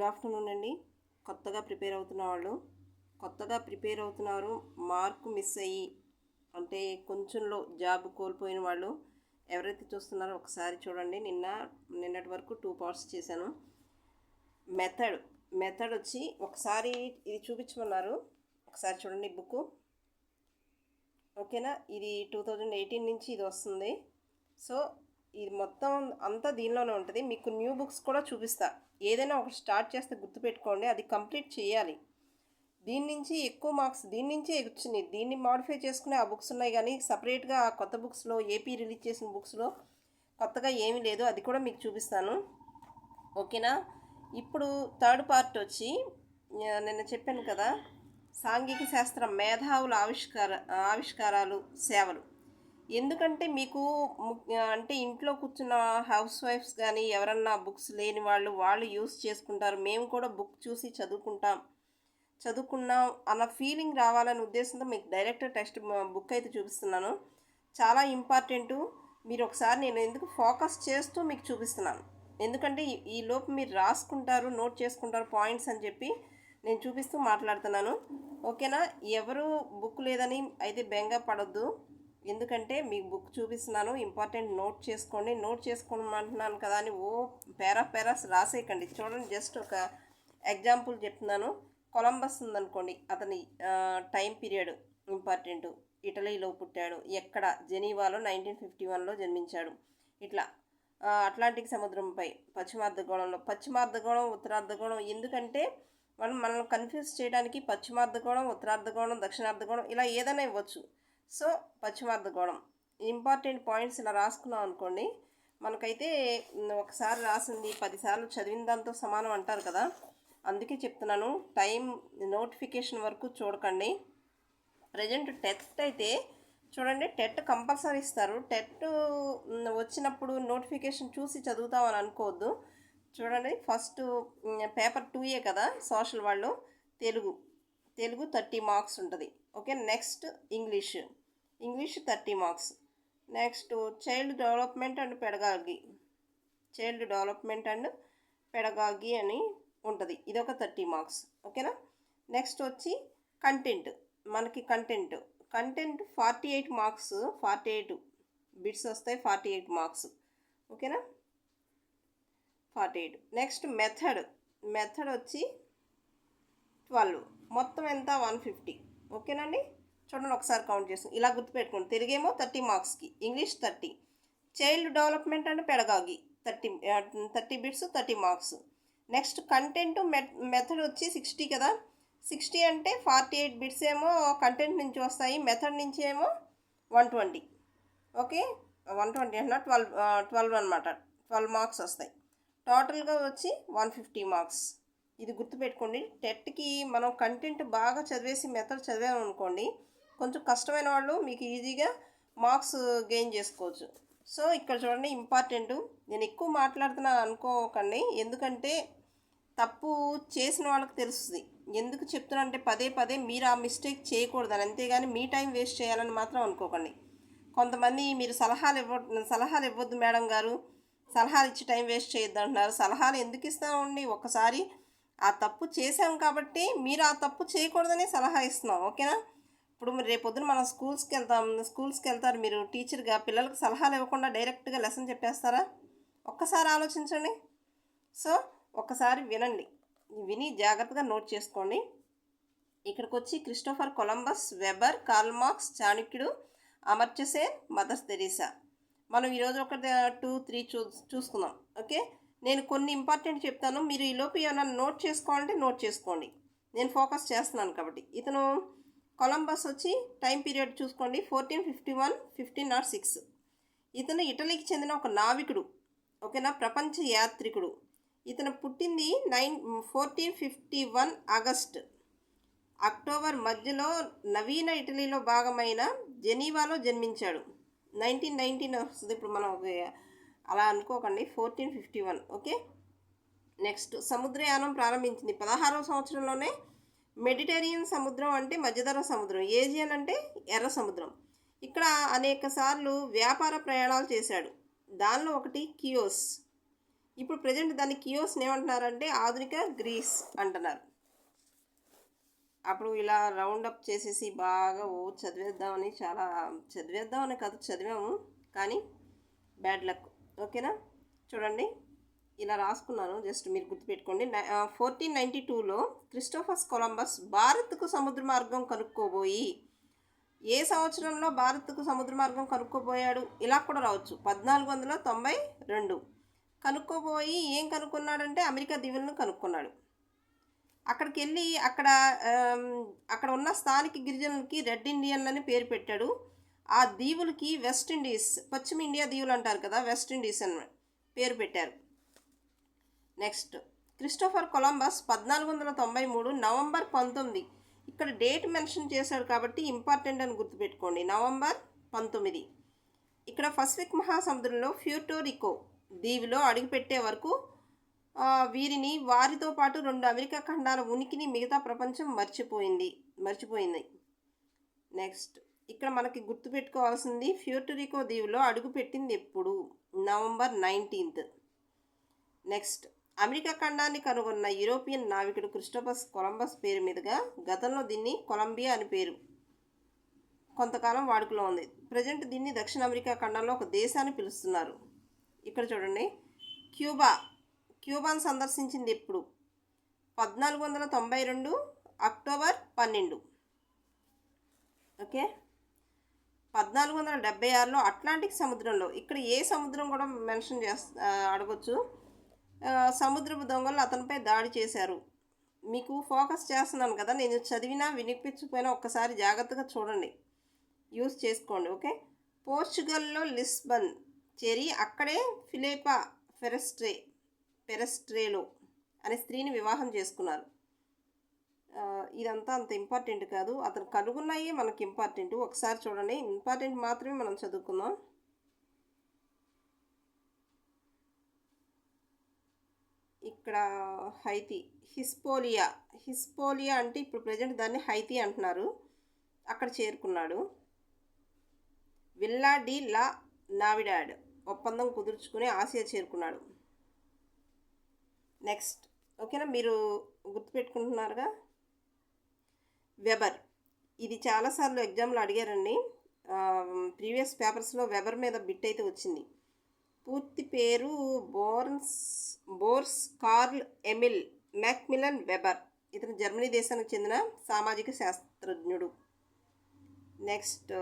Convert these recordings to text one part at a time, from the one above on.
Good afternoon అండి. కొత్తగా prepare అవుతున్న వాళ్ళు కొత్తగా ప్రిపేర్ అవుతున్నారు మార్క్ మిస్ అయ్యి అంటే కొంచెంలో జాబ్ కోల్పోయిన వాళ్ళు ఎవరైతే చూస్తున్నారో ఒకసారి చూడండి. నిన్న నిన్నటి వరకు టూ పార్ట్స్ చేశాను. మెథడ్ మెథడ్ వచ్చి ఒకసారి ఇది చూపించమన్నారు. ఒకసారి చూడండి బుక్ ఓకేనా ఇది టూ థౌజండ్ ఎయిటీన్ నుంచి ఇది వస్తుంది. సో ఇది మొత్తం అంతా దీనిలోనే ఉంటుంది. మీకు న్యూ బుక్స్ కూడా చూపిస్తా. ఏదైనా ఒకటి స్టార్ట్ చేస్తే గుర్తుపెట్టుకోండి. అది కంప్లీట్ చేయాలి. దీని నుంచి ఎక్కువ మార్క్స్ దీని నుంచే వచ్చినాయి. దీన్ని మాడిఫై చేసుకునే ఆ బుక్స్ ఉన్నాయి కానీ సపరేట్గా ఆ కొత్త బుక్స్లో ఏపీ రిలీజ్ చేసిన బుక్స్లో కొత్తగా ఏమీ లేదు. అది కూడా మీకు చూపిస్తాను. ఓకేనా? ఇప్పుడు థర్డ్ పార్ట్ వచ్చి నిన్న చెప్పాను కదా సాంఘిక శాస్త్రం మేధావుల ఆవిష్కార ఆవిష్కారాలు సేవలు. ఎందుకంటే మీకు ము- అంటే ఇంట్లో కూర్చున్న హౌస్ వైఫ్స్ కానీ ఎవరన్నా బుక్స్ లేని వాళ్ళు వాళ్ళు యూస్ చేసుకుంటారు. మేము కూడా బుక్ చూసి చదువుకుంటాం. చదువుకున్నాం అన్న ఫీలింగ్ రావాలనే ఉద్దేశంతో మీకు డైరెక్ట్ టెక్స్ట్ బుక్ అయితే చూపిస్తున్నాను. చాలా ఇంపార్టెంట్. మీరు ఒకసారి నేను ఎందుకు ఫోకస్ చేస్తూ మీకు చూపిస్తున్నాను. ఎందుకంటే ఈ- ఈ లోపు మీరు రాసుకుంటారు నోట్ చేసుకుంటారు పాయింట్స్ అని చెప్పి నేను చూపిస్తూ మాట్లాడుతున్నాను. ఓకేనా? ఎవరు బుక్ లేదని అయితే బెంగ పడొద్దు ఎందుకంటే మీకు బుక్ చూపిస్తున్నాను ఇంపార్టెంట్ నోట్ చేసుకోండి. నోట్ చేసుకోమంటున్నాను కదా అని ఓ పేరా పేరాస్ రాసేయకండి. చూడండి జస్ట్ ఒక ఎగ్జాంపుల్ చెప్తున్నాను. కొలంబస్ ఉందనుకోండి అతని టైం పీరియడ్ ఇంపార్టెంట్. ఇటలీలో పుట్టాడు. ఎక్కడ? జెనీవాలో నైన్టీన్ ఫిఫ్టీ వన్లో జన్మించాడు. ఇట్లా అట్లాంటిక్ సముద్రంపై పశ్చిమార్ధగోళంలో పశ్చిమార్ధగోళం ఉత్తరార్ధగోళం ఎందుకంటే మనం మనల్ని కన్ఫ్యూజ్ చేయడానికి పశ్చిమార్ధగోళం ఉత్తరార్ధగోళం దక్షిణార్ధగోళం ఇలా ఏదైనా ఇవ్వచ్చు. సో పశ్చిమార్ధగోళం ఇంపార్టెంట్ పాయింట్స్ ఇలా రాసుకున్నాం అనుకోండి మనకైతే ఒకసారి రాసింది పదిసార్లు చదివిన దాంతో సమానం అంటారు కదా. అందుకే చెప్తున్నాను టైం నోటిఫికేషన్ వరకు చూడకండి. ప్రజెంట్ టెట్ అయితే చూడండి టెట్ కంపల్సరీ ఇస్తారు. టెట్ వచ్చినప్పుడు నోటిఫికేషన్ చూసి చదువుతామని అనుకోవద్దు. చూడండి ఫస్ట్ పేపర్ టూయే కదా సోషల్ వాళ్ళు. తెలుగు తెలుగు థర్టీ మార్క్స్ ఉంటుంది. Okay next English. English thirty marks. Next child development and pedagogy. Child development and pedagogy అని ఉంటుంది. ఇది ఒక థర్టీ మార్క్స్. ఓకేనా? నెక్స్ట్ వచ్చి కంటెంట్. మనకి content. Content forty eight marks forty eight bits వస్తాయి ఫార్టీ ఎయిట్ మార్క్స్. ఓకేనా? Forty eight. Next method. Method వచ్చి ట్వెల్వ్. మొత్తం ఎంత? One fifty. ఓకేనండి చూడండి ఒకసారి కౌంట్ చేసి ఇలా గుర్తుపెట్టుకోండి. తిరిగేమో థర్టీ మార్క్స్కి English thirty. Child development and pedagogy. Thirty thirty bits thirty marks next content method వచ్చి సిక్స్టీ కదా. సిక్స్టీ అంటే ఫార్టీ ఎయిట్ బిట్స్ ఏమో కంటెంట్ నుంచి వస్తాయి. మెథడ్ నుంచి ఏమో one twenty okay one twenty అంటే ట్వెల్వ్ ట్వెల్వ్ అనమాట ట్వెల్వ్ మార్క్స్ వస్తాయి. టోటల్గా వచ్చి వన్ ఫిఫ్టీ మార్క్స్ ఇది గుర్తుపెట్టుకోండి. టెట్కి మనం కంటెంట్ బాగా చదివేసి మెథడ్ చదివామనుకోండి కొంచెం కష్టమైన వాళ్ళు మీకు ఈజీగా మార్క్స్ గెయిన్ చేసుకోవచ్చు. సో ఇక్కడ చూడండి ఇంపార్టెంట్. నేను ఎక్కువ మాట్లాడుతున్నాను అనుకోకండి. ఎందుకంటే తప్పు చేసిన వాళ్ళకి తెలుస్తుంది. ఎందుకు చెప్తున్నా అంటే పదే పదే మీరు ఆ మిస్టేక్ చేయకూడదని అంతేగాని మీ టైం వేస్ట్ చేయాలని మాత్రం అనుకోకండి. కొంతమంది మీరు సలహాలు ఇవ్వ సలహాలు ఇవ్వద్దు మేడం గారు. సలహాలు ఇచ్చి టైం వేస్ట్ చేయొద్దు అంటున్నారు. సలహాలు ఎందుకు ఇస్తామండి ఒక్కసారి ఆ తప్పు చేసాం కాబట్టి మీరు ఆ తప్పు చేయకూడదని సలహా ఇస్తున్నాం. ఓకేనా? ఇప్పుడు మరి రేపొద్దున మనం స్కూల్స్కి వెళ్తాం. స్కూల్స్కి వెళ్తారు మీరు. టీచర్గా పిల్లలకు సలహాలు ఇవ్వకుండా డైరెక్ట్గా లెసన్ చెప్పేస్తారా? ఒక్కసారి ఆలోచించండి. సో ఒక్కసారి వినండి. విని జాగ్రత్తగా నోట్ చేసుకోండి. ఇక్కడికి వచ్చి క్రిస్టోఫర్ కొలంబస్ వెబర్ కార్ల్మార్క్స్ చాణక్యుడు అమర్త్యసేన్ మదర్స్ తెరీసా. మనం ఈరోజు ఒక టూ త్రీ చూ చూసుకుందాం. ఓకే? నేను కొన్ని ఇంపార్టెంట్ చెప్తాను. మీరు ఈ లోపు ఏమైనా నోట్ చేసుకోవాలంటే నోట్ చేసుకోండి. నేను ఫోకస్ చేస్తున్నాను కాబట్టి. ఇతను కొలంబస్ వచ్చి టైం పీరియడ్ చూసుకోండి. Fourteen fifty one fifteen not six. ఇతను ఇటలీకి చెందిన ఒక నావికుడు ఓకేనా? ప్రపంచ యాత్రికుడు. ఇతను పుట్టింది nine fourteen fifty one August. October మధ్యలో నవీన ఇటలీలో భాగమైన జెనీవాలో జన్మించాడు. నైన్టీన్ నైన్టీన్ వస్తుంది. ఇప్పుడు మనం ఒక- అలా అనుకోకండి. Fourteen fifty one okay? Next సముద్రయానం ప్రారంభించింది. పదహారవ సంవత్సరంలోనే మెడిటేరియన్ సముద్రం అంటే మధ్యధర సముద్రం ఏజియన్ అంటే ఎర్ర సముద్రం. ఇక్కడ అనేక సార్లు వ్యాపార ప్రయాణాలు చేశాడు. దానిలో ఒకటి కియోస్. ఇప్పుడు ప్రజెంట్ దాన్ని కియోస్ని ఏమంటున్నారంటే ఆధునిక గ్రీస్ అంటున్నారు. అప్పుడు ఇలా రౌండప్ చేసేసి బాగా ఓ చదివేద్దామని చాలా చదివేద్దామని కాదు చదివాము. కానీ బ్యాడ్ లక్. ఓకేనా? చూడండి. ఇలా రాసుకున్నాను. జస్ట్ మీరు గుర్తుపెట్టుకోండి. ఫోర్టీన్ నైంటీ టూలో క్రిస్టోఫర్స్ కొలంబస్ భారత్కు సముద్ర మార్గం కనుక్కోబోయి ఏ సంవత్సరంలో భారత్కు సముద్ర మార్గం కనుక్కోబోయాడు? ఇలా కూడా రావచ్చు. పద్నాలుగు వందల తొంభై రెండు. కనుక్కోబోయి ఏం కనుక్కున్నాడంటే అమెరికా దీవులను కనుక్కున్నాడు. అక్కడికి వెళ్ళి అక్కడ అక్కడ ఉన్న స్థానిక గిరిజనులకి రెడ్ ఇండియన్లని పేరు పెట్టాడు. ఆ దీవులకి వెస్ట్ ఇండీస్ పశ్చిమ ఇండియా దీవులు అంటారు కదా వెస్ట్ ఇండీస్ అని పేరు పెట్టారు. నెక్స్ట్. క్రిస్టోఫర్ కొలంబస్ పద్నాలుగు వందల తొంభై మూడు నవంబర్ పంతొమ్మిది. ఇక్కడ డేట్ మెన్షన్ చేశాడు కాబట్టి ఇంపార్టెంట్ అని గుర్తుపెట్టుకోండి. నవంబర్ పంతొమ్మిది. ఇక్కడ పసిఫిక్ మహాసముద్రంలో ఫ్యూటోరికో దీవిలో అడుగుపెట్టే వరకు వీరిని వారితో పాటు రెండు అమెరికా ఖండాల ఉనికిని మిగతా ప్రపంచం మర్చిపోయింది మర్చిపోయింది. నెక్స్ట్. ఇక్కడ మనకి గుర్తుపెట్టుకోవాల్సింది ఫ్యూటరికో దీవిలో అడుగుపెట్టింది ఎప్పుడు? November nineteenth. నెక్స్ట్. అమెరికా ఖండాన్ని కనుగొన్న యూరోపియన్ నావికుడు క్రిస్టోఫస్ కొలంబస్ పేరు మీదుగా గతంలో దీన్ని కొలంబియా అని పేరు కొంతకాలం వాడుకలో ఉంది. ప్రజెంట్ దీన్ని దక్షిణ అమెరికా ఖండంలో ఒక దేశాన్ని పిలుస్తున్నారు. ఇక్కడ చూడండి. క్యూబా క్యూబాను సందర్శించింది ఎప్పుడు? పద్నాలుగు వందల తొంభై రెండు అక్టోబర్ పన్నెండు. ఓకే. పద్నాలుగు వందల డెబ్బై ఆరులో అట్లాంటిక్ సముద్రంలో ఇక్కడ ఏ సముద్రం కూడా మెన్షన్ చేస్తా అడగొచ్చు. సముద్రపు దొంగలు అతనిపై దాడి చేశారు. మీకు ఫోకస్ చేస్తున్నాను కదా నేను చదివినా వినిపించకపోయినా ఒక్కసారి జాగ్రత్తగా చూడండి. యూస్ చేసుకోండి ఓకే? పోర్చుగల్లో లిస్బన్ చేరి అక్కడే ఫిలేపా ఫెరెస్ట్రే పెరస్ట్రేలో అనే స్త్రీని వివాహం చేసుకున్నారు. ఇదంతా అంత ఇంపార్టెంట్ కాదు. అతను కనుగొన్నాయి మనకి ఇంపార్టెంట్. ఒకసారి చూడండి ఇంపార్టెంట్ మాత్రమే మనం చదువుకుందాం. ఇక్కడ హైతి హిస్పోలియా. హిస్పోలియా అంటే ఇప్పుడు ప్రజెంట్ దాన్ని హైతి అంటున్నారు. అక్కడ చేరుకున్నాడు. విల్లా డి లా నావిడాడ్ ఒప్పందం కుదుర్చుకుని ఆసియా చేరుకున్నాడు. నెక్స్ట్ ఓకేనా? మీరు గుర్తుపెట్టుకుంటున్నారుగా? వెబర్. ఇది చాలాసార్లు ఎగ్జామ్లో అడిగారండి. ప్రీవియస్ పేపర్స్లో వెబర్ మీద బిట్ అయితే వచ్చింది. పూర్తి పేరు బోర్న్స్ బోర్స్ కార్ల్ ఎమిల్ మ్యాక్మిలన్ వెబర్. ఇతను జర్మనీ దేశానికి చెందిన సామాజిక శాస్త్రజ్ఞుడు. Next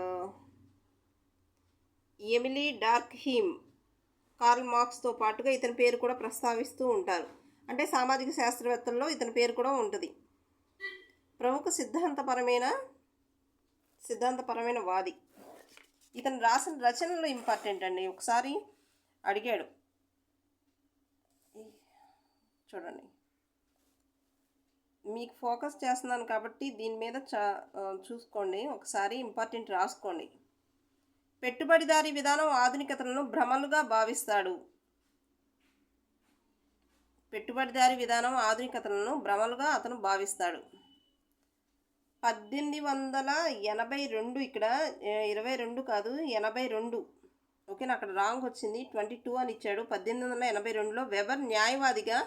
Emile Durkheim Karl మార్క్స్తో పాటుగా ఇతని పేరు కూడా ప్రస్తావిస్తూ ఉంటారు. అంటే సామాజిక శాస్త్రవేత్తల్లో ఇతని పేరు కూడా ఉంటుంది. ప్రముఖ సిద్ధాంతపరమైన సిద్ధాంతపరమైన వాది. ఇతను రాసిన రచనలు ఇంపార్టెంట్ అండి. ఒకసారి అడిగాడు. చూడండి. మీకు ఫోకస్ చేస్తున్నాను కాబట్టి దీని మీద చా చూసుకోండి. ఒకసారి ఇంపార్టెంట్ రాసుకోండి. పెట్టుబడిదారీ విధానం ఆధునికతలను భ్రమలుగా భావిస్తాడు. పెట్టుబడిదారీ విధానం ఆధునికతలను భ్రమలుగా అతను భావిస్తాడు. పద్దెనిమిది వందల ఎనభై రెండు ఇక్కడ ఇరవై రెండు కాదు ఎనభై రెండు. ఓకేనా అక్కడ రాంగ్ వచ్చింది. ట్వంటీ టూ అని ఇచ్చాడు. పద్దెనిమిది వందల ఎనభై రెండులో వెబర్ న్యాయవాదిగా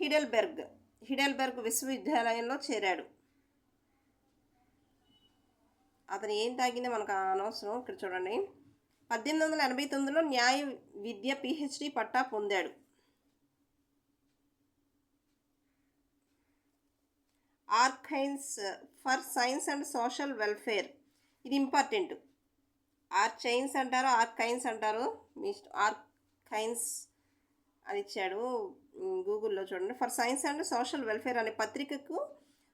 హిడెల్బెర్గ్ హిడెల్బెర్గ్ విశ్వవిద్యాలయంలో చేరాడు. అతను ఏం తాగిందో మనకు అనవసరం. ఇక్కడ చూడండి. పద్దెనిమిది వందల ఎనభై తొమ్మిదిలో న్యాయ విద్య పిహెచ్డి పట్టా పొందాడు. ఆర్కైన్స్ for science and social welfare. ఇది ఇంపార్టెంట్. ఆర్ చైన్స్ అంటారు ఆర్ కైన్స్ అంటారు. మీ ఆర్కైన్స్ అని ఇచ్చాడు గూగుల్లో చూడండి. For science and social welfare అనే పత్రికకు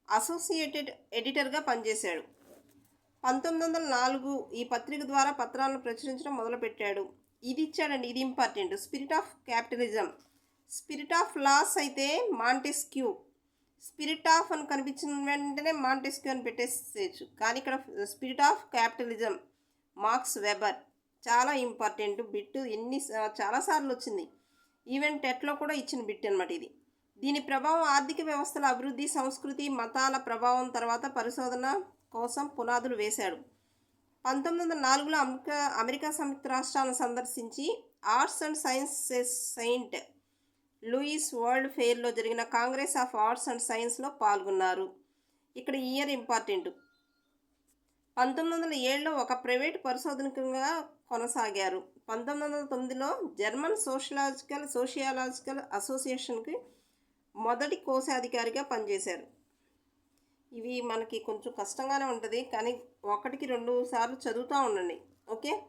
అసోసియేటెడ్ ఎడిటర్గా పనిచేశాడు. పంతొమ్మిది వందల నాలుగు ఈ పత్రిక ద్వారా పత్రాలను ప్రచురించడం మొదలుపెట్టాడు. ఇది ఇచ్చాడండి ఇది important spirit of capitalism spirit of laws అయితే మాంటెస్క్యూ స్పిరిట్ ఆఫ్ అని కనిపించిన వెంటనే మాంటెస్క్యూ అని పెట్టేసేయచ్చు. కానీ ఇక్కడ spirit of capitalism Marx Weber చాలా ఇంపార్టెంట్ బిట్ ఎన్ని చాలాసార్లు వచ్చింది. ఈవెన్ టెట్లో కూడా ఇచ్చిన బిట్ అనమాట ఇది. దీని ప్రభావం ఆర్థిక వ్యవస్థల అభివృద్ధి సంస్కృతి మతాల ప్రభావం తర్వాత పరిశోధన కోసం పునాదులు వేశాడు. పంతొమ్మిది వందల నాలుగులో అమెరికా అమెరికా సంయుక్త రాష్ట్రాలను సందర్శించి arts and sciences Saint Louis world ఫెయిర్లో జరిగిన కాంగ్రెస్ ఆఫ్ ఆర్ట్స్ అండ్ సైన్స్లో పాల్గొన్నారు. ఇక్కడ ఇయర్ ఇంపార్టెంట్. పంతొమ్మిది వందల ఏడులో ఒక ప్రైవేట్ పరిశోధనకంగా కొనసాగారు. పంతొమ్మిది వందల తొమ్మిదిలో జర్మన్ సోషలాజికల్ సోషియాలజికల్ అసోసియేషన్కి మొదటి కోశాధికారిగా పనిచేశారు. ఇవి మనకి కొంచెం కష్టంగానే ఉంటుంది కానీ ఒకటికి రెండు సార్లు చదువుతూ ఉండండి okay?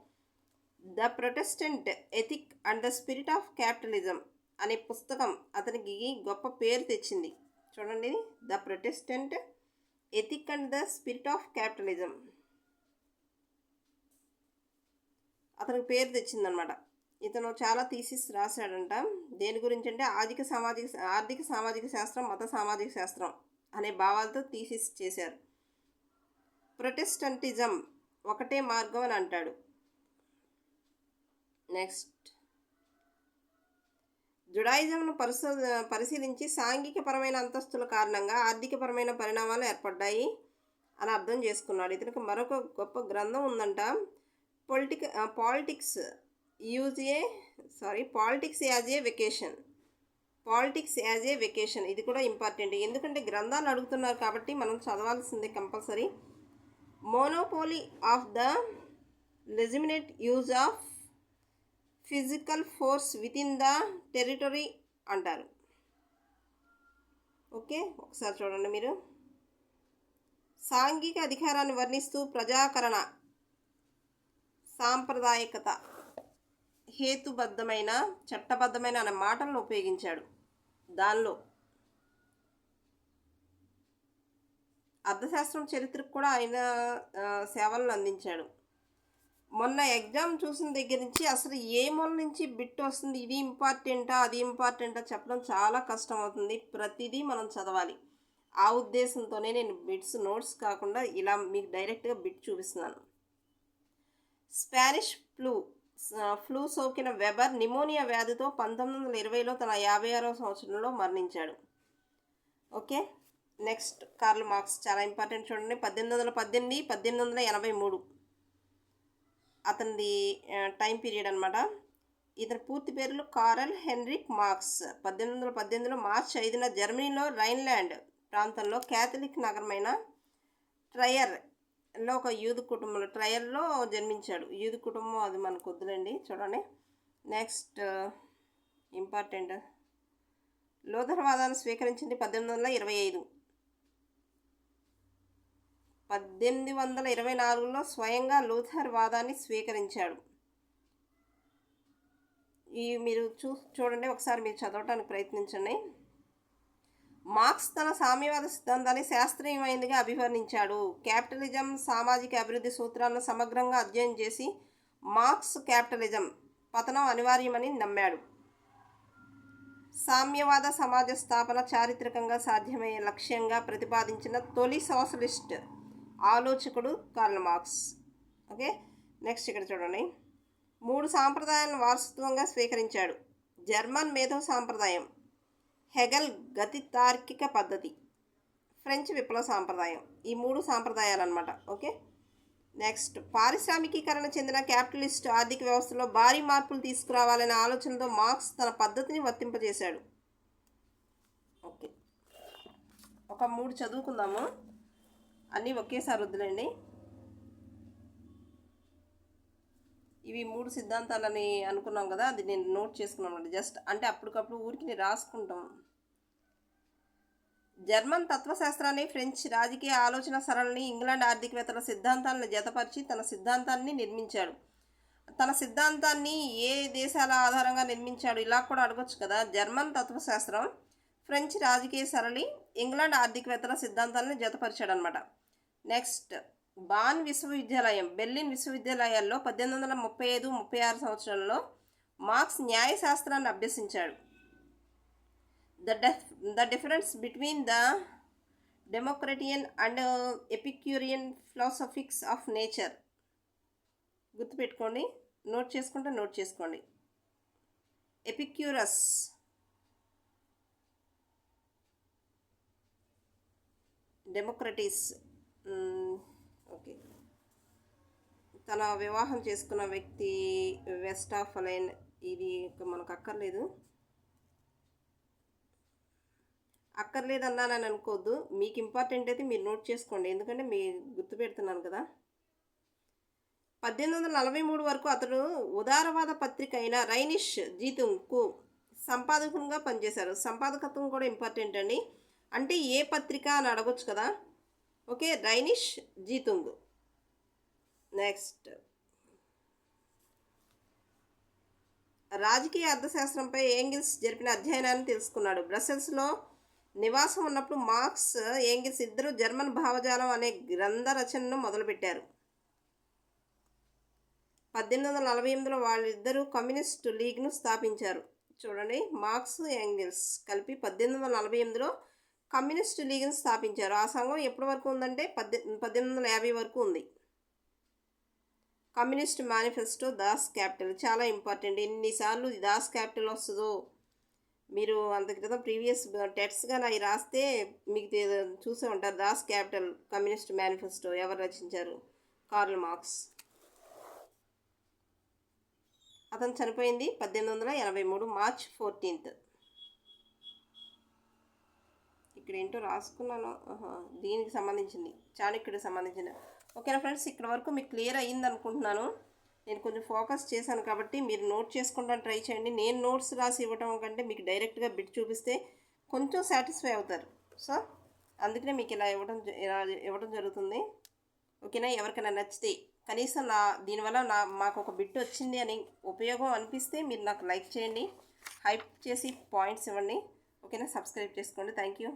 The protestant ethic and the spirit of capitalism అనే పుస్తకం అతనికి గొప్ప పేరు తెచ్చింది. చూడండి the protestant ethic and the spirit of capitalism. అతనికి పేరు తెచ్చిందనమాట. ఇతను చాలా థీసిస్ రాశాడంట. దేని గురించి అంటే ఆర్థిక సామాజిక ఆర్థిక సామాజిక శాస్త్రం మత సామాజిక శాస్త్రం అనే భావాలతో థీసిస్ చేశారు. ప్రొటెస్టంటిజం ఒకటే మార్గం అని అంటాడు. నెక్స్ట్. జుడాయిజంను పరిశో పరిశీలించి సాంఘికపరమైన అంతస్తుల కారణంగా ఆర్థికపరమైన పరిణామాలు ఏర్పడ్డాయి అని అర్థం చేసుకున్నాడు. ఇతనికి మరొక గొప్ప గ్రంథం ఉందంట. Politic politics use a sorry politics as a vocation. Politics as a vocation ఇది కూడా ఇంపార్టెంట్. ఎందుకంటే గ్రంథాలు అడుగుతున్నారు కాబట్టి మనం చదవాల్సిందే compulsory. Monopoly of the legitimate use of physical force within the territory అంటారు. ఓకే ఒకసారి చూడండి మీరు. సాంఘిక అధికారాన్ని వర్ణిస్తూ ప్రజాకరణ. సాంప్రదాయకత హేతుబద్ధమైన చట్టబద్ధమైన అనే మాటలను ఉపయోగించాడు. దానిలో అర్థశాస్త్రం చరిత్రకు కూడా ఆయన సేవలను అందించాడు. మొన్న ఎగ్జామ్ చూసిన దగ్గర నుంచి అసలు ఏ మొన్న నుంచి బిట్ వస్తుంది ఇది ఇంపార్టెంటా అది ఇంపార్టెంటా చెప్పడం చాలా కష్టం అవుతుంది ప్రతిదీ మనం చదవాలి. ఆ ఉద్దేశంతోనే నేను బిట్స్ నోట్స్ కాకుండా ఇలా మీకు డైరెక్ట్గా బిట్ చూపిస్తున్నాను. స్పానిష్ ఫ్లూ ఫ్లూ సోకిన వెబర్ నిమోనియా వ్యాధితో పంతొమ్మిది వందల ఇరవైలో తన యాభై ఆరవ సంవత్సరంలో మరణించాడు. ఓకే? నెక్స్ట్ కార్ల్ మార్క్స్ చాలా ఇంపార్టెంట్ చూడండి. పద్దెనిమిది వందల పద్దెనిమిది పద్దెనిమిది వందల ఎనభై మూడు. అతనిది టైం పీరియడ్ అనమాట ఇతని పూర్తి పేర్లు కారల్ హెన్రిక్ మార్క్స్. పద్దెనిమిది వందల పద్దెనిమిదిలో మార్చ్ ఐదున జర్మనీలో రైన్లాండ్ ప్రాంతంలో క్యాథలిక్ నగరమైన ట్రయర్ లో ఒక యూదు కుటుంబంలో ట్రయల్లో జన్మించాడు. యూదు కుటుంబం అది మనకు వద్దులేండి. చూడండి. నెక్స్ట్ ఇంపార్టెంట్ uh, లోధర్వాదాన్ని స్వీకరించింది పద్దెనిమిది వందల ఇరవై ఐదు. పద్దెనిమిది వందల ఇరవై నాలుగులో స్వయంగా లూథర్ వాదాన్ని స్వీకరించాడు. ఈ మీరు చూ చూడండి. ఒకసారి మీరు చదవటానికి ప్రయత్నించండి. మార్క్స్ తన సామ్యవాద సిద్ధాంతాన్ని శాస్త్రీయమైనదిగా అభివర్ణించాడు. క్యాపిటలిజం సామాజిక అభివృద్ధి సూత్రాలను సమగ్రంగా అధ్యయనం చేసి మార్క్స్ క్యాపిటలిజం పతనం అనివార్యమని నమ్మాడు. సామ్యవాద సమాజ స్థాపన చారిత్రకంగా సాధ్యమయ్యే లక్ష్యంగా ప్రతిపాదించిన తొలి సోషలిస్ట్ ఆలోచకుడు కార్ల్ మార్క్స్. ఓకే నెక్స్ట్ ఇక్కడ చూడండి. మూడు సాంప్రదాయాలను వారసత్వంగా స్వీకరించాడు. జర్మన్ మేధో సాంప్రదాయం. హెగల్ గతి తార్కిక పద్ధతి. ఫ్రెంచ్ విప్లవ సాంప్రదాయం. ఈ మూడు సాంప్రదాయాలు అనమాట ఓకే? నెక్స్ట్. పారిశ్రామికీకరణ చెందిన క్యాపిటలిస్ట్ ఆర్థిక వ్యవస్థలో భారీ మార్పులు తీసుకురావాలనే ఆలోచనతో మార్క్స్ తన పద్ధతిని వర్తింపజేశాడు. ఓకే. ఒక మూడు చదువుకుందాము. అన్నీ ఒకేసారి వద్దులేండి. ఇవి మూడు సిద్ధాంతాలని అనుకున్నాం కదా అది నేను నోట్ చేసుకున్నాను జస్ట్ అంటే అప్పటికప్పుడు ఊరికి రాసుకుంటాం. జర్మన్ తత్వశాస్త్రాన్ని ఫ్రెంచ్ రాజకీయ ఆలోచన సరళిని ఇంగ్లాండ్ ఆర్థికవేత్తల సిద్ధాంతాలను జతపరిచి తన సిద్ధాంతాన్ని నిర్మించాడు. తన సిద్ధాంతాన్ని ఏ దేశాల ఆధారంగా నిర్మించాడు ఇలా కూడా అడగొచ్చు కదా. జర్మన్ తత్వశాస్త్రం ఫ్రెంచ్ రాజకీయ సరళి ఇంగ్లాండ్ ఆర్థికవేత్తల సిద్ధాంతాలను జతపరిచాడు అనమాట నెక్స్ట్ బాన్ విశ్వవిద్యాలయం బెర్లిన్ విశ్వవిద్యాలయాల్లో పద్దెనిమిది వందల ముప్పై ఐదు ముప్పై ఆరు సంవత్సరంలో మార్క్స్ న్యాయశాస్త్రాన్ని అభ్యసించాడు. The def the difference between the Democritean and Epicurean philosophics of nature గుర్తుపెట్టుకోండి. నోట్ చేసుకుంటే నోట్ చేసుకోండి. ఎపిక్యూరస్ డెమోక్రటీస్ ఓకే తన వివాహం చేసుకున్న వ్యక్తి వెస్ట్ ఆఫ్ అలైన్ ఇది మనకు అక్కర్లేదు. అక్కర్లేదన్నానని అనుకోవద్దు మీకు ఇంపార్టెంట్ అయితే మీరు నోట్ చేసుకోండి. ఎందుకంటే మీ గుర్తు పెడుతున్నాను కదా. పద్దెనిమిది వందల నలభై మూడు వరకు అతడు ఉదారవాద పత్రిక అయిన రైనిష్ జీతంకు సంపాదకునిగా పనిచేశారు. సంపాదకత్వం కూడా ఇంపార్టెంట్ అండి. అంటే ఏ పత్రిక అని అడగొచ్చు కదా. Okay Rheinische Zeitung. నెక్స్ట్. రాజకీయ అర్థశాస్త్రంపై ఏంగిల్స్ జరిపిన అధ్యయనాన్ని తెలుసుకున్నాడు. బ్రసెల్స్లో నివాసం ఉన్నప్పుడు మార్క్స్ ఏంగిల్స్ ఇద్దరు జర్మన్ భావజాలం అనే గ్రంథ రచనను మొదలుపెట్టారు. పద్దెనిమిది వందల నలభై ఎనిమిదిలో వాళ్ళిద్దరూ కమ్యూనిస్ట్ లీగ్ను స్థాపించారు. చూడండి మార్క్స్ యాంగిల్స్ కలిపి పద్దెనిమిది వందల నలభై ఎనిమిదిలో కమ్యూనిస్ట్ లీగ్ను స్థాపించారు. ఆ సంఘం ఎప్పటి వరకు ఉందంటే పద్దె పద్దెనిమిది వందల యాభై వరకు ఉంది. కమ్యూనిస్ట్ మేనిఫెస్టో దాస్ క్యాపిటల్ చాలా ఇంపార్టెంట్. ఎన్నిసార్లు దాస్ క్యాపిటల్ వస్తుందో మీరు అంత క్రితం ప్రీవియస్ టెట్స్గా అవి రాస్తే మీకు చూసే ఉంటారు. దాస్ క్యాపిటల్ కమ్యూనిస్ట్ మేనిఫెస్టో ఎవరు రచించారు? Karl Marx. అతను చనిపోయింది పద్దెనిమిది వందల ఎనభై మూడు మార్చ్ ఫోర్టీన్త్. ఇక్కడ ఏంటో రాసుకున్నాను దీనికి సంబంధించింది. చాణక్యుడికి సంబంధించింది. ఓకేనా ఫ్రెండ్స్ ఇక్కడ వరకు మీకు క్లియర్ అయ్యింది అనుకుంటున్నాను నేను కొంచెం ఫోకస్ చేశాను కాబట్టి మీరు నోట్ చేసుకోవడానికి ట్రై చేయండి. నేను నోట్స్ రాసి ఇవ్వటం కంటే మీకు డైరెక్ట్గా బిట్ చూపిస్తే కొంచెం సాటిస్ఫై అవుతారు. సో అందుకనే మీకు ఇలా ఇవ్వడం జ- ఇలా ఇవ్వడం జరుగుతుంది. ఓకేనా? ఎవరికైనా నచ్చితే కనీసం నా దీనివల్ల నా మాకు ఒక బిట్ వచ్చింది అని ఉపయోగం అనిపిస్తే మీరు నాకు లైక్ చేయండి. హైప్ చేసి పాయింట్స్ ఇవ్వండి. ఓకేనా? సబ్స్క్రైబ్ చేసుకోండి. Thank you